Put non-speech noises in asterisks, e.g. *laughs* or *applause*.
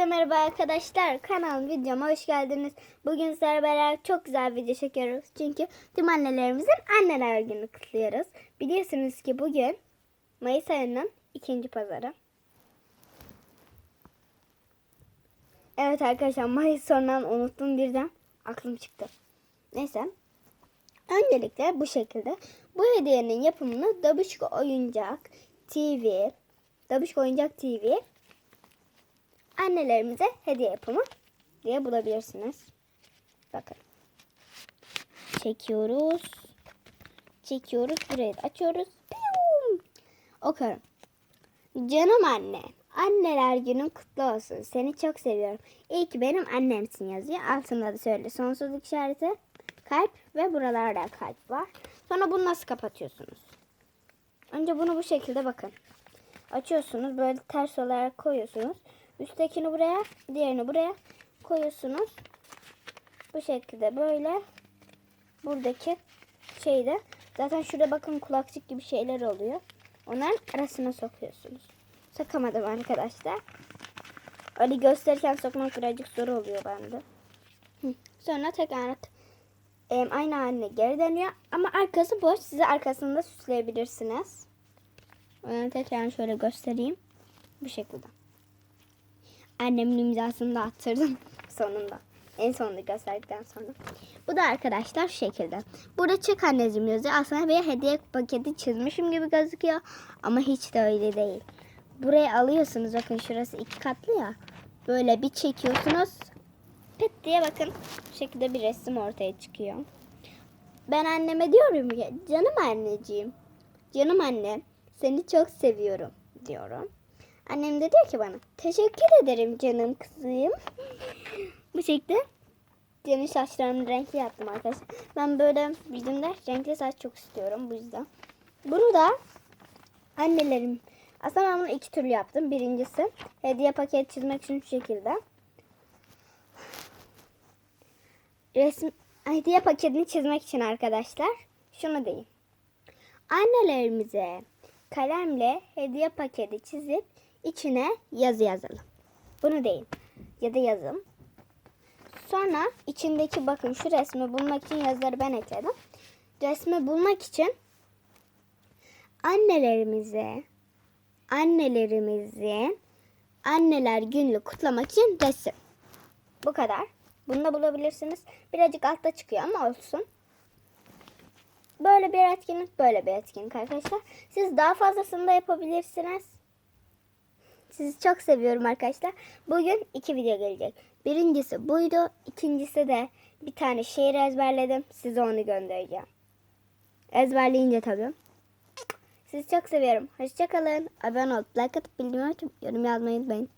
Herkese merhaba arkadaşlar. Kanal videoma hoş geldiniz. Bugün sizlerle beraber çok güzel video çekiyoruz. Çünkü tüm annelerimizin anneler günü kutluyoruz. Biliyorsunuz ki bugün Mayıs ayının ikinci pazarı. Evet arkadaşlar Mayıs sonundan unuttum birden. Aklım çıktı. Neyse. Öncelikle bu şekilde bu hediyenin yapımını Dabuşko Oyuncak TV Dabuşko Oyuncak TV annelerimize hediye yapımı diye bulabilirsiniz. Bakın. Çekiyoruz. Çekiyoruz. Burayı da açıyoruz. Piyum! Okuyorum. Canım anne. Anneler günün kutlu olsun. Seni çok seviyorum. İyi ki benim annemsin yazıyor. Altında da söyle sonsuzluk işareti. Kalp ve buralarda kalp var. Sonra bunu nasıl kapatıyorsunuz? Önce bunu bu şekilde bakın. Açıyorsunuz. Böyle ters olarak koyuyorsunuz. Üsttekini buraya, diğerini buraya koyuyorsunuz. Bu şekilde böyle buradaki şeyde zaten şurada bakın kulakçık gibi şeyler oluyor. Onların arasına sokuyorsunuz. Sokamadım arkadaşlar. Öyle gösterirken sokmak birazcık zor oluyor bende. Sonra tekrar aynı haline geri dönüyor. Ama arkası boş. Size arkasını da süsleyebilirsiniz. Onu tekrar şöyle göstereyim. Bu şekilde. Annemin imzasını da attırdım *laughs* sonunda. En sonunda gösterdikten sonra. Bu da arkadaşlar şu şekilde. Burada çek anneciğim yazıyor. Aslında bir hediye paketi çizmişim gibi gözüküyor. Ama hiç de öyle değil. Buraya alıyorsunuz. Bakın şurası iki katlı ya. Böyle bir çekiyorsunuz. Pet diye bakın. Bu şekilde bir resim ortaya çıkıyor. Ben anneme diyorum ki canım anneciğim. Canım annem seni çok seviyorum diyorum. Annem de diyor ki bana teşekkür ederim canım kızım. *laughs* Bu şekilde Cem'in saçlarını renkli yaptım arkadaşlar. Ben böyle bizim de renkli saç çok istiyorum bu yüzden. Bunu da annelerim aslında ben bunu iki türlü yaptım. Birincisi hediye paket çizmek için şu şekilde. Resim hediye paketini çizmek için arkadaşlar şunu diyeyim. Annelerimize kalemle hediye paketi çizip içine yazı yazalım. Bunu deyin. Ya da yazım. Sonra içindeki bakın şu resmi bulmak için yazıları ben ekledim. Resmi bulmak için annelerimize annelerimizin anneler günlüğü kutlamak için resim. Bu kadar. Bunu da bulabilirsiniz. Birazcık altta çıkıyor ama olsun. Böyle bir etkinlik, böyle bir etkinlik arkadaşlar. Siz daha fazlasını da yapabilirsiniz. Sizi çok seviyorum arkadaşlar. Bugün iki video gelecek. Birincisi buydu. İkincisi de bir tane şiir ezberledim. Size onu göndereceğim. Ezberleyince tabii. Sizi çok seviyorum. Hoşçakalın. Abone olup like atıp bildirim açıp yorum yazmayı unutmayın.